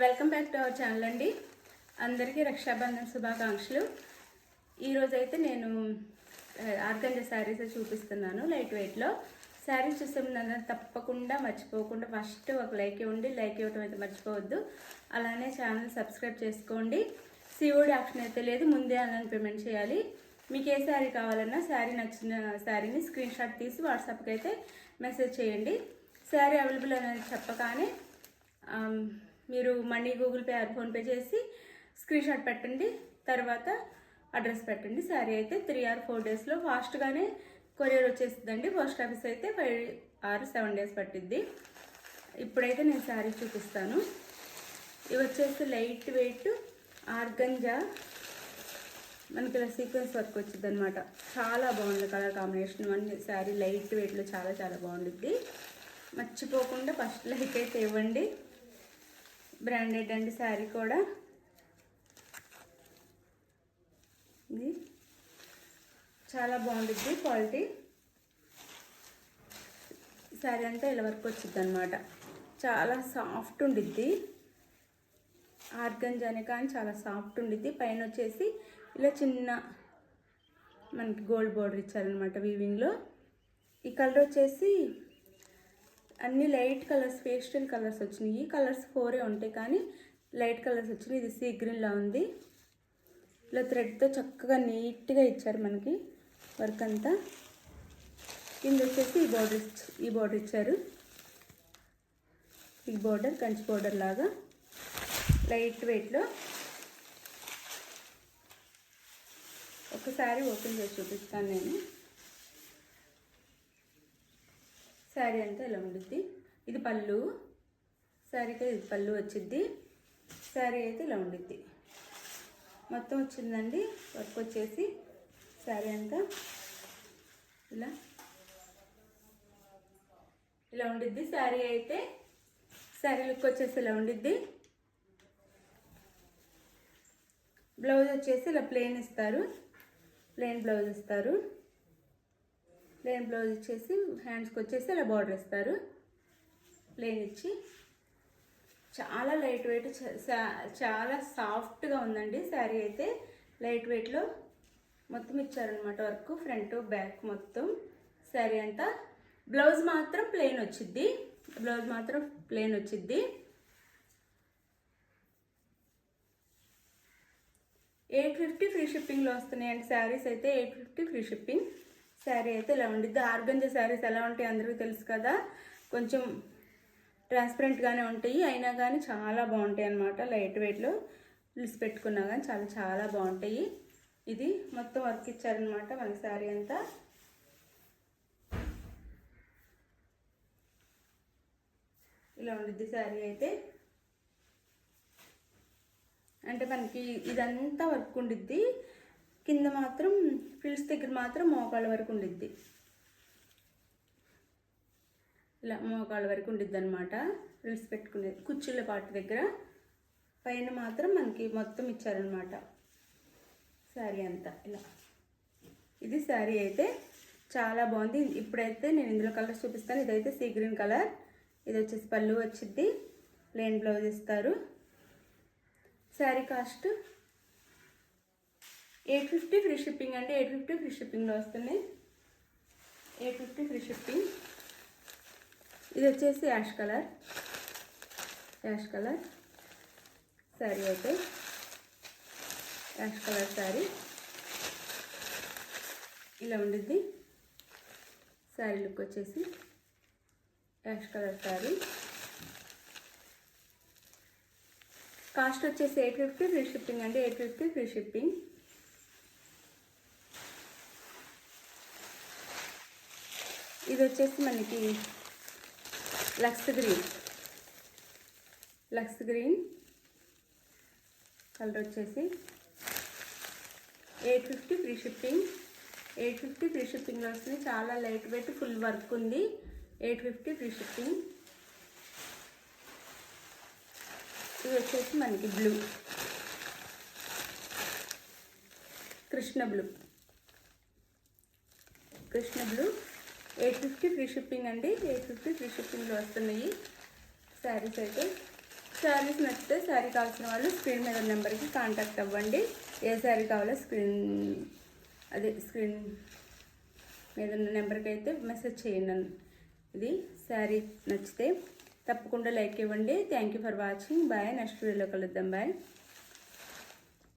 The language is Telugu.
Welcome back to our channel అండి. అందరికీ రక్షాబంధన్ శుభాకాంక్షలు. ఈరోజైతే నేను ఆర్గంజ శారీస్ చూపిస్తున్నాను లైట్ వెయిట్లో శారీస్ చూస్తే ముందు తప్పకుండా మర్చిపోకుండా ఫస్ట్ ఒక లైక్ ఇవ్వండి లైక్ ఇవ్వటం అయితే మర్చిపోవద్దు. అలానే ఛానల్ సబ్స్క్రైబ్ చేసుకోండి. సిఓడి ఆప్షన్ అయితే లేదు ముందే ఆన్లైన్ పేమెంట్ చేయాలి. మీకు ఏ శారీ కావాలన్నా శారీ నచ్చిన శారీని స్క్రీన్ షాట్ తీసి వాట్సాప్కి అయితే మెసేజ్ చేయండి. శారీ అవైలబుల్ అనేది చెప్పగానే మీరు money Google Pay or PhonePe చేసి స్క్రీన్ షాట్ పెట్టండి తర్వాత అడ్రస్ పెట్టండి. శారీ అయితే త్రీ ఆర్ ఫోర్ డేస్లో ఫాస్ట్గానే కొరియర్ వచ్చేస్తుందండి. పోస్ట్ ఆఫీస్ అయితే ఫైవ్ ఆర్ సెవెన్ డేస్ పట్టిద్ది. ఇప్పుడైతే నేను శారీ చూపిస్తాను. ఇవి వచ్చేసి లైట్ వెయిట్ ఆర్గంజా మనకి ఇలా సీక్వెన్స్ వర్క్ వచ్చింది అనమాట చాలా బాగుంది కలర్ కాంబినేషన్. అన్ని శారీ లైట్ వెయిట్లో చాలా చాలా బాగుంటుంది మర్చిపోకుండా ఫస్ట్ లైక్ అయితే ఇవ్వండి. బ్రాండెడ్ అండి శారీ కూడా. ఇది చాలా బాగుంటుంది క్వాలిటీ. శారీ అంతా ఇలా వరకు వచ్చింది అనమాట చాలా సాఫ్ట్ ఉండిద్ది. ఆర్గన్ అనే కానీ చాలా సాఫ్ట్ ఉండిద్ది. పైన వచ్చేసి ఇలా చిన్న మనకి గోల్డ్ బోర్డర్ ఇచ్చారనమాట వీవింగ్లో. ఈ కలర్ వచ్చేసి అన్ని లైట్ కలర్స్ పేస్టల్ కలర్స్ వచ్చినాయి. కలర్స్ ఫోరే ఉంటాయి కానీ లైట్ కలర్స్ వచ్చినాయి. ఇది సీ గ్రీన్లా ఉంది. ఇలా థ్రెడ్తో చక్కగా నీట్గా ఇచ్చారు మనకి వర్క్ అంతా. కింద వచ్చేసి ఈ బార్డర్ ఈ బార్డర్ ఇచ్చారు. ఈ బార్డర్ కంచి బార్డర్ లాగా. లైట్ వెయిట్లో ఒకసారి ఓపెన్ చేసి చూపిస్తాను నేను. శారీ అంతా ఇలా ఉండుద్ది. ఇది పళ్ళు. శారీకి ఇది పళ్ళు వచ్చిద్ది. శారీ అయితే ఇలా ఉండిద్ది. మొత్తం వచ్చిందండి. వర్క్ వచ్చేసి శారీ అంతా ఇలా. ఇలా ఉండిద్ది శారీ అయితే. శారీ లుక్ వచ్చేసి ఇలా ఉండిద్ది. బ్లౌజ్ వచ్చేసి ఇలా ప్లెయిన్ ఇస్తారు. ప్లెయిన్ బ్లౌజ్ ఇస్తారు. ప్లెయిన్ బ్లౌజ్ ఇచ్చేసి హ్యాండ్స్కి వచ్చేసి ఇలా బార్డర్ ఇస్తారు ప్లెయిన్ ఇచ్చి చాలా లైట్ వెయిట్ చాలా సాఫ్ట్గా ఉందండి శారీ అయితే. లైట్ వెయిట్లో మొత్తం ఇచ్చారనమాట వర్క్ ఫ్రంట్ బ్యాక్ మొత్తం. శారీ అంతా బ్లౌజ్ మాత్రం ప్లెయిన్ వచ్చిద్ది. బ్లౌజ్ మాత్రం ప్లెయిన్ వచ్చిద్ది. ఎయిట్ ఫిఫ్టీ ఫ్రీ షిప్పింగ్లో వస్తున్నాయండి శారీస్ అయితే. Eight fifty free shipping. Sari అయితే ఇలా ఉండిద్ది. ఆర్గంజా శారీస్ ఎలా ఉంటాయి అందరికీ తెలుసు కదా? కొంచెం ట్రాన్స్పరెంట్గానే ఉంటాయి. అయినా కానీ చాలా బాగుంటాయి అన్నమాట. లైట్ వెయిట్లో పిలిచి పెట్టుకున్నా కానీ చాలా చాలా బాగుంటాయి. ఇది మొత్తం వర్క్ ఇచ్చారనమాట మన శారీ అంతా. ఇలా ఉండిద్ది శారీ అయితే. అంటే మనకి ఇదంతా వర్క్ ఉండిద్ది. కింద మాత్రం ఫ్రిల్స్ దగ్గర మాత్రం మోకాళ్ళ వరకు ఉండిద్ది. ఇలా మోకాళ్ళ వరకు ఉండిద్ది అనమాట ఫ్రిల్స్ పెట్టుకునేది కుర్చీల పాటు దగ్గర. పైన మాత్రం మనకి మొత్తం ఇచ్చారనమాట శారీ అంతా ఇలా. ఇది శారీ అయితే చాలా బాగుంది. ఇప్పుడైతే నేను ఇందులో కలర్స్ చూపిస్తాను. ఇదైతే సీ గ్రీన్ కలర్. ఇది వచ్చేసి పళ్ళు వచ్చిద్ది. ప్లెయిన్ బ్లౌజ్ ఇస్తారు. Sari cost eight fifty free shipping అండి. ఎయిట్ ఫిఫ్టీ ఫ్రీ షిప్పింగ్లో వస్తున్నాయి. Eight fifty free shipping. ఇది వచ్చేసి ash colour. Ash colour sari అయితే. Ash colour sari. ఇలా ఉండిద్ది. శారీ లుక్ వచ్చేసి యాష్ కలర్ శారీ. కాస్ట్ వచ్చేసి ఎయిట్ ఫిఫ్టీ ఫ్రీ షిప్పింగ్ అండి. Eight fifty free shipping. ఇది వచ్చేసి మనకి lux green. Lux green. Colour వచ్చేసి eight fifty free shipping. Eight fifty free షిప్పింగ్లో వస్తుంది. చాలా లైట్ వెయిట్ ఫుల్ వర్క్ ఉంది. Eight fifty free shipping. ఇది వచ్చేసి మనకి blue. Krishna blue. Krishna blue. Eight fifty free shipping అండి. ఎయిట్ ఫిఫ్టీ ఫ్రీ షిప్పింగ్లో వస్తున్నాయి. శారీస్ అయితే. శారీస్ నచ్చితే శారీ కావాల్సిన వాళ్ళు స్క్రీన్ మీద నెంబర్కి కాంటాక్ట్ అవ్వండి. ఏ శారీ కావాలో స్క్రీన్ అదే స్క్రీన్ మీద ఉన్న నెంబర్కి అయితే మెసేజ్ చేయండి. ఇది శారీ నచ్చితే తప్పకుండా లైక్ ఇవ్వండి. Thank you for watching. Bye. Next వీడియోలో కలుద్దాం. బాయ్.